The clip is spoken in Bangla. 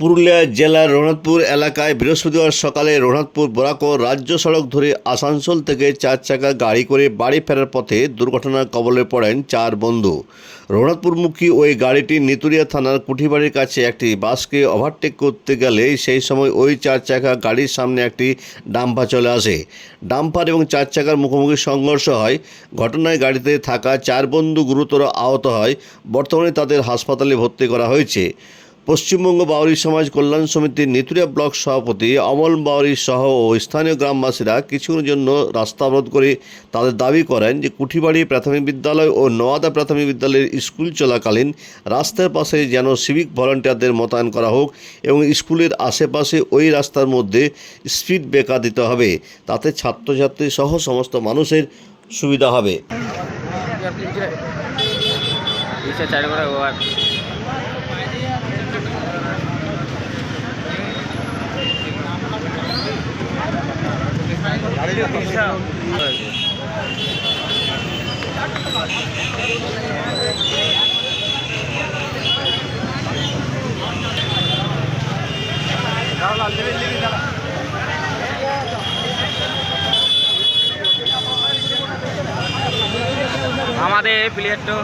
পুরুলিয়া জেলার রঘুনাথপুর এলাকায় বৃহস্পতিবার সকালে রঘুনাথপুর বরাকর রাজ্য সড়ক ধরে আসানসোল থেকে চার চাকা গাড়ি করে বাড়ি ফেরার পথে দুর্ঘটনার কবলে পড়েন চার বন্ধু। রঘুনাথপুরমুখী ওই গাড়িটি নিতুরিয়া থানার কুঠিবাড়ির কাছে একটি বাসকে ওভারটেক করতে গেলে সেই সময় ওই চার চাকা গাড়ির সামনে একটি ডাম্পার চলে আসে। ডাম্পার এবং চার চাকার মুখোমুখি সংঘর্ষ হয়। ঘটনায় গাড়িতে থাকা চার বন্ধু গুরুতর আহত হয়। বর্তমানে তাদের হাসপাতালে ভর্তি করা হয়েছে। পশ্চিমবঙ্গ বাউরি সমাজ কল্যাণ সমিতির নিতুরিয়া ব্লক সভাপতি অমল বাউরি সহ ও স্থানীয় গ্রামবাসীরা কিছুক্ষণের জন্য রাস্তা অবরোধ করে তাদের দাবি করেন যে কুঠিবাড়ি প্রাথমিক বিদ্যালয় ও নোয়াদা প্রাথমিক বিদ্যালয়ের স্কুল চলাকালীন রাস্তার পাশে যেন সিভিক ভলান্টিয়ারদের মোতায়েন করা হোক এবং স্কুলের আশেপাশে ওই রাস্তার মধ্যে স্পিড ব্রেকার দিতে হবে, তাতে ছাত্রছাত্রী সহ সমস্ত মানুষের সুবিধা হবে। আমাদের প্লেয়ার তো